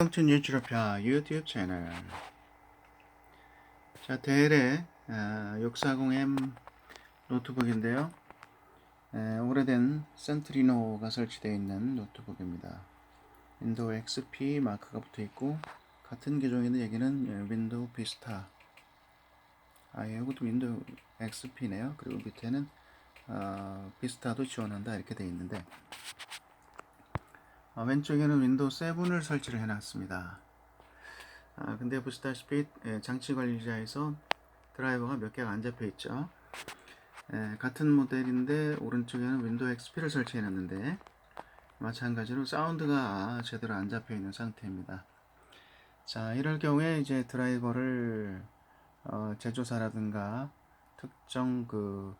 청춘 유튜브표 유튜브 채널. 자 델의 아, 640M 노트북인데요. 에, 오래된 센트리노가 설치되어 있는 노트북입니다. 윈도우 XP 마크가 붙어 있고 같은 계정인데 여기는 예, 윈도우 비스타. 아 예, 이것도 윈도우 XP네요. 그리고 밑에는 어, 비스타도 지원한다 이렇게 되어 있는데. 어, 왼쪽에는 윈도우 7을 설치를 해놨습니다. 아, 근데 보시다시피 예, 장치 관리자에서 드라이버가 몇 개가 안 잡혀 있죠. 예, 같은 모델인데 오른쪽에는 윈도우 XP를 설치해 놨는데 마찬가지로 사운드가 제대로 안 잡혀 있는 상태입니다. 자, 이럴 경우에 이제 드라이버를 어, 제조사라든가 특정 그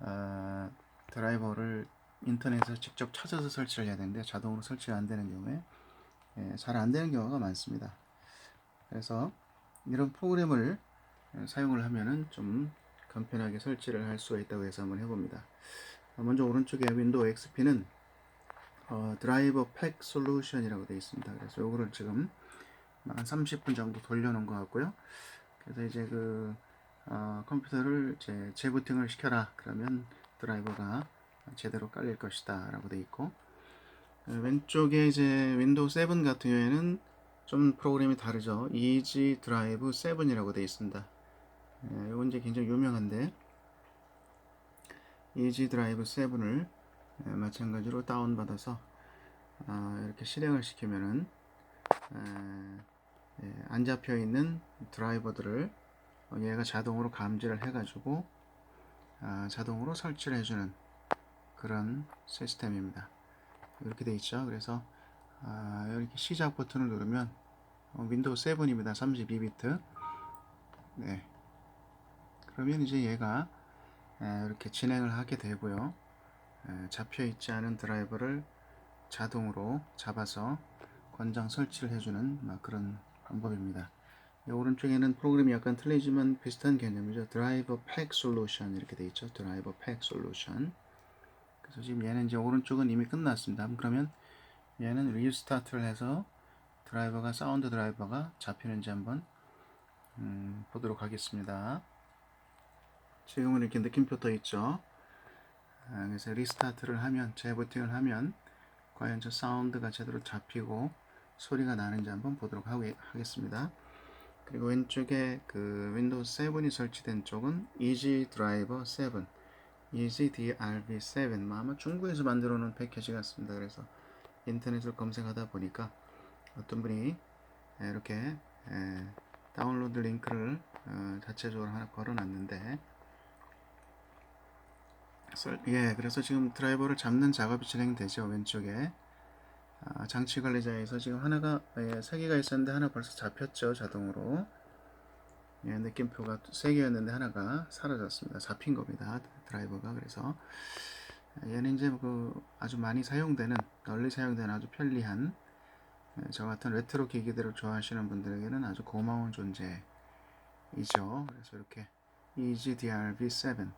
어, 드라이버를 인터넷에서 직접 찾아서 설치를 해야 되는데 자동으로 설치가 안 되는 경우에 예, 잘안 되는 경우가 많습니다. 그래서 이런 프로그램을 예, 사용을 하면은 좀 간편하게 설치를 할 수가 있다고 해서 한번 해봅니다. 어, 먼저 오른쪽에 윈도우 XP는 어, 드라이버 팩 솔루션이라고 되어 있습니다. 그래서 요거를 지금 한 30분 정도 돌려놓은 것 같고요. 그래서 이제 그 어, 컴퓨터를 재부팅을 시켜라 그러면 드라이버가 제대로 깔릴 것이다 라고 되어 있고 어, 왼쪽에 이제 윈도우 7 같은 경우에는 좀 프로그램이 다르죠. 이지 드라이브 7이라고 되어 있습니다. 예, 이건 이제 굉장히 유명한데 이지 드라이브 7을 예, 마찬가지로 다운받아서 어, 이렇게 실행을 시키면은 에, 예, 안 잡혀 있는 드라이버들을 어, 얘가 자동으로 감지를 해가지고 아, 자동으로 설치를 해주는 그런 시스템입니다. 이렇게 돼 있죠. 그래서 아, 이렇게 시작 버튼을 누르면 어, 윈도우 7입니다. 32비트. 네. 그러면 이제 얘가 에, 이렇게 진행을 하게 되고요. 에, 잡혀 있지 않은 드라이버를 자동으로 잡아서 권장 설치를 해주는 막 그런 방법입니다. 이 오른쪽에는 프로그램이 약간 틀리지만 비슷한 개념이죠. 드라이버 팩 솔루션 이렇게 돼 있죠. 드라이버 팩 솔루션. 그래서 지금 얘는 이제 오른쪽은 이미 끝났습니다. 그러면 얘는 리스타트를 해서 드라이버가 사운드 드라이버가 잡히는지 한번 음, 보도록 하겠습니다. 지금은 이렇게 느낌표 떠 있죠. 아, 그래서 리스타트를 하면 재부팅을 하면 과연 저 사운드가 제대로 잡히고 소리가 나는지 한번 보도록 하, 하겠습니다. 그리고 왼쪽에 그 윈도우 7이 설치된 쪽은 이지 드라이버 7 EGDRV7 뭐 아마 중국에서 만들어 놓은 패키지 같습니다. 그래서 인터넷을 검색하다 보니까 어떤 분이 이렇게 다운로드 링크를 어, 자체적으로 하나 걸어놨는데 예, 그래서 지금 드라이버를 잡는 작업이 진행되죠. 왼쪽에 아, 장치 관리자에서 지금 하나가 예, 세 개가 있었는데 하나 벌써 잡혔죠. 자동으로 예, 느낌표가 세 개였는데 하나가 사라졌습니다. 잡힌 겁니다. 드라이버가. 그래서 얘는 이제 그 아주 많이 사용되는 널리 사용되는 아주 편리한 예, 저 같은 레트로 기기들을 좋아하시는 분들에게는 아주 고마운 존재이죠. 그래서 이렇게 EGDRV7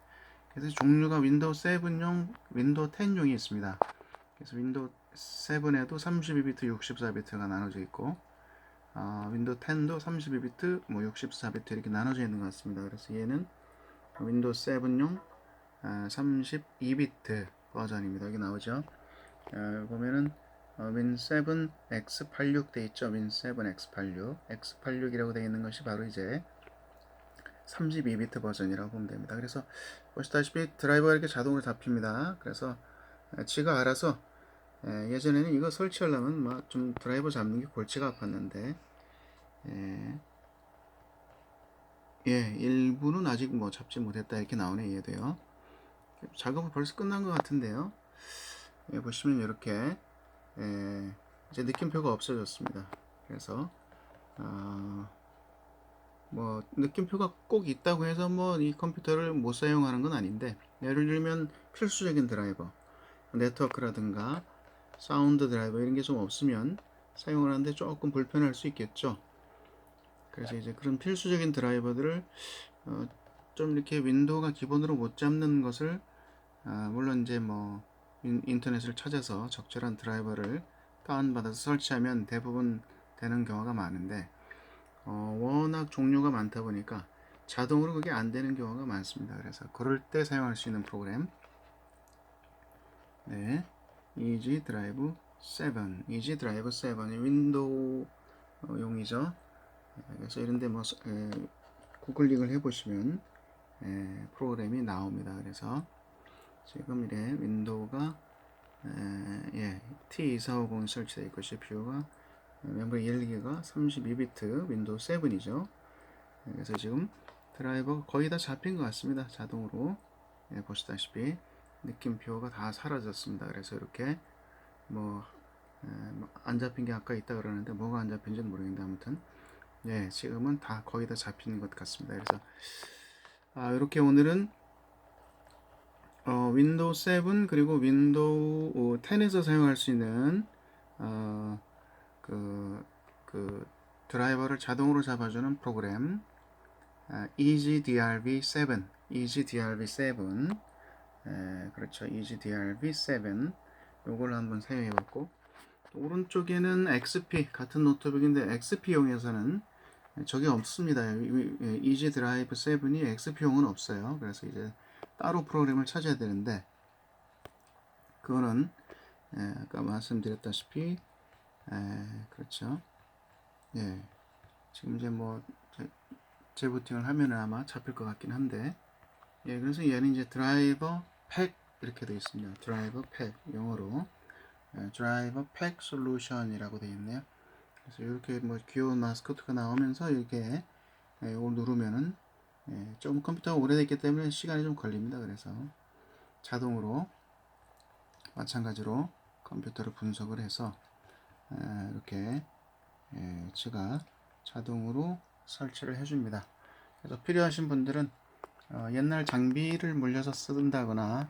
그래서 종류가 윈도우 7용 윈도우 10용이 있습니다. 그래서 윈도우 7에도 32비트, 64비트가 나눠져 있고 어, 윈도우 10도 32비트, 뭐 64비트 이렇게 나눠져 있는 것 같습니다. 그래서 얘는 윈도우 7용 어, 32비트 버전입니다. 여기 나오죠. 어, 보면은 어, 윈7 X86 돼 있죠. 윈7 X86 X86이라고 되어 있는 것이 바로 이제 32비트 버전이라고 보면 됩니다. 그래서 보시다시피 드라이버가 이렇게 자동으로 잡힙니다. 그래서 지가 알아서 예, 예전에는 이거 설치하려면 막 좀 드라이버 잡는 게 골치가 아팠는데 예, 예, 일부는 아직 뭐 잡지 못했다 이렇게 나오네 얘도요. 작업은 벌써 끝난 것 같은데요. 예, 보시면 이렇게 예, 이제 느낌표가 없어졌습니다. 그래서 어, 뭐 느낌표가 꼭 있다고 해서 뭐 이 컴퓨터를 못 사용하는 건 아닌데 예를 들면 필수적인 드라이버 네트워크라든가 사운드 드라이버 이런 게 좀 없으면 사용을 하는데 조금 불편할 수 있겠죠. 그래서 이제 그런 필수적인 드라이버들을 어, 좀 이렇게 윈도우가 기본으로 못 잡는 것을 아, 물론 이제 뭐 인, 인터넷을 찾아서 적절한 드라이버를 다운받아서 설치하면 대부분 되는 경우가 많은데 어, 워낙 종류가 많다 보니까 자동으로 그게 안 되는 경우가 많습니다. 그래서 그럴 때 사용할 수 있는 프로그램 네, 이지 드라이브 7 이지 드라이브 7이 윈도우 용이죠. 그래서 이런데 뭐 에, 구글링을 해보시면 에, 프로그램이 나옵니다. 그래서 지금 이래 윈도우가 에, 예, T2450이 설치되어 있고 CPU가 멤버리 1기가 32비트 윈도우 7이죠. 그래서 지금 드라이버가 거의 다 잡힌 것 같습니다. 자동으로 예, 보시다시피 느낌표가 다 사라졌습니다. 그래서 이렇게 뭐 안 잡힌 게 아까 있다 그러는데 뭐가 안 잡힌지는 모르겠는데 아무튼 예 지금은 다 거의 다 잡히는 것 같습니다. 그래서 아, 이렇게 오늘은 어, 윈도우 7 그리고 윈도우 10에서 사용할 수 있는 어, 그, 그 드라이버를 자동으로 잡아주는 프로그램 아, EasyDRV7 EasyDRV7 에, 그렇죠. EasyDRV7 요걸 한번 사용해 봤고 오른쪽에는 XP 같은 노트북인데 XP용에서는 저게 없습니다. 이지 드라이브 7이 XP용은 없어요. 그래서 이제 따로 프로그램을 찾아야 되는데 그거는 예, 아까 말씀드렸다시피 에, 그렇죠. 예, 지금 이제 뭐 재- 재부팅을 하면 아마 잡힐 것 같긴 한데 예, 그래서 얘는 이제 드라이버 팩 이렇게 되어 있습니다. 드라이버 팩 영어로 예, 드라이버 팩 솔루션이라고 되어 있네요. 그래서 이렇게 뭐 귀여운 마스코트가 나오면서 이렇게 예, 이걸 누르면은 예, 좀 컴퓨터가 오래됐기 때문에 시간이 좀 걸립니다. 그래서 자동으로 마찬가지로 컴퓨터를 분석을 해서 에, 이렇게 예, 제가 자동으로 설치를 해줍니다. 그래서 필요하신 분들은 어, 옛날 장비를 물려서 쓴다거나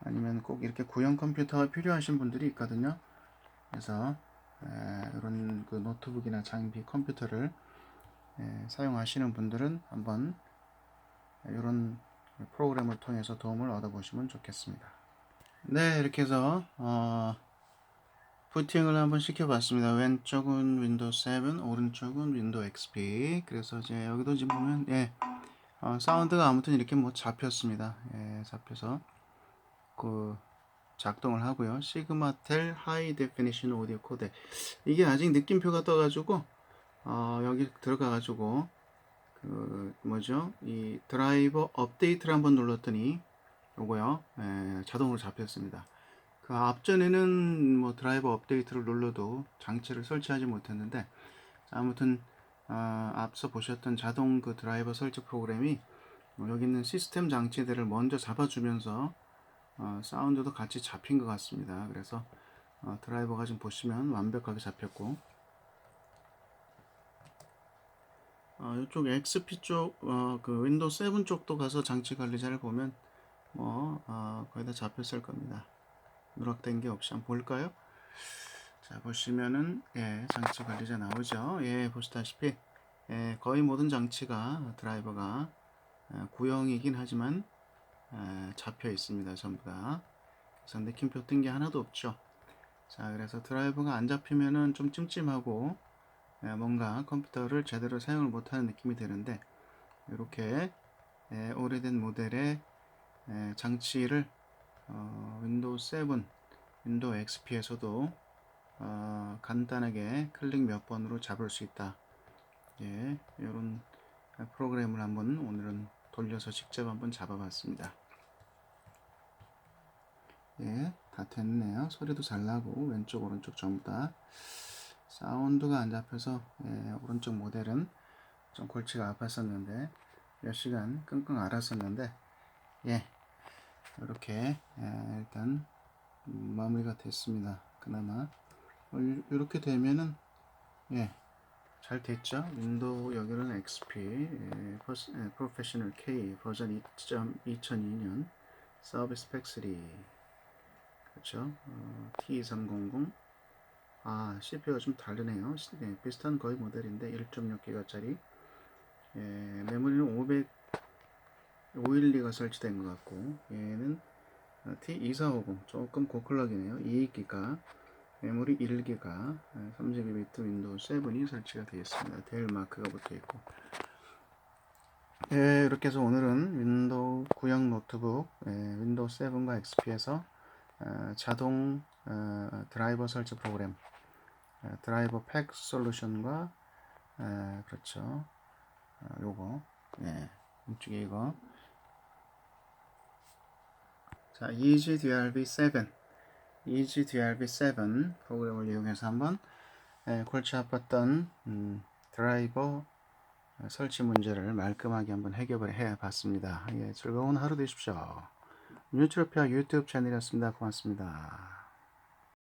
아니면 꼭 이렇게 구형 컴퓨터가 필요하신 분들이 있거든요. 그래서 에, 이런 그 노트북이나 장비 컴퓨터를 에, 사용하시는 분들은 한번 이런 프로그램을 통해서 도움을 얻어보시면 좋겠습니다. 네, 이렇게 해서 어, 부팅을 한번 시켜봤습니다. 왼쪽은 윈도우 7, 오른쪽은 윈도우 XP. 그래서 이제 여기도 지금 보면 예, 어, 사운드가 아무튼 이렇게 뭐 잡혔습니다. 예, 잡혀서 그 작동을 하고요. 시그마텔 하이 데피니션 오디오 코덱 이게 아직 느낌표가 떠가지고 어, 여기 들어가가지고 그 뭐죠? 이 드라이버 업데이트를 한번 눌렀더니 요거요 예, 자동으로 잡혔습니다. 그 앞전에는 뭐 드라이버 업데이트를 눌러도 장치를 설치하지 못했는데 아무튼 어, 앞서 보셨던 자동 그 드라이버 설치 프로그램이 어, 여기 있는 시스템 장치들을 먼저 잡아주면서 어, 사운드도 같이 잡힌 것 같습니다. 그래서 어, 드라이버가 지금 보시면 완벽하게 잡혔고 어, 이쪽 XP 쪽, 어, 그 윈도우 7 쪽도 가서 장치 관리자를 보면 뭐 어, 거의 다 잡혔을 겁니다. 누락된 게 없이 한번 볼까요? 자 보시면은 예 장치 관리자 나오죠. 예 보시다시피 예, 거의 모든 장치가 드라이버가 예, 구형이긴 하지만 예, 잡혀 있습니다. 전부 다. 그래서 느낌표 뜬 게 하나도 없죠. 자 그래서 드라이버가 안 잡히면은 좀 찜찜하고 예, 뭔가 컴퓨터를 제대로 사용을 못하는 느낌이 드는데 이렇게 예, 오래된 모델의 예, 장치를 어, 윈도우 7, 윈도우 XP에서도 어, 간단하게 클릭 몇 번으로 잡을 수 있다. 예, 이런 프로그램을 한번 오늘은 돌려서 직접 한번 잡아봤습니다. 예, 다 됐네요. 소리도 잘 나고 왼쪽 오른쪽 전부 다 사운드가 안 잡혀서 예, 오른쪽 모델은 좀 골치가 아팠었는데 몇 시간 끙끙 앓았었는데 예, 이렇게 예, 일단 음, 마무리가 됐습니다. 그나마 어, 이렇게 되면은 예, 잘 됐죠. 윈도우 여기는 XP 예, 예, 프로페셔널 K 버전 2.2002년 서비스 팩3 그렇죠. 어, T300 아 CPU가 좀 다르네요. 시- 예, 비슷한 거의 모델인데 1.6기가짜리 예, 메모리는 500 512가 설치된 것 같고 얘는 어, T2450 조금 고클럭이네요 2기가 메모리 1기가 32비트 윈도우 7이 설치가 되어 있습니다. 델 마크가 붙어 있고. 예, 이렇게 해서 오늘은 윈도우 구형 노트북 예, 윈도우 7과 XP에서 어, 자동 어, 드라이버 설치 프로그램 어, 드라이버 팩 솔루션과 에, 그렇죠. 어, 요거. 예, 이쪽에 이거 자 EasyDRV7 EasyDRV7 프로그램을 이용해서 한번 예, 골치 아팠던 음, 드라이버 설치 문제를 말끔하게 한번 해결을 해 봤습니다. 예, 즐거운 하루 되십시오. 뉴트로피아 유튜브 채널이었습니다. 고맙습니다.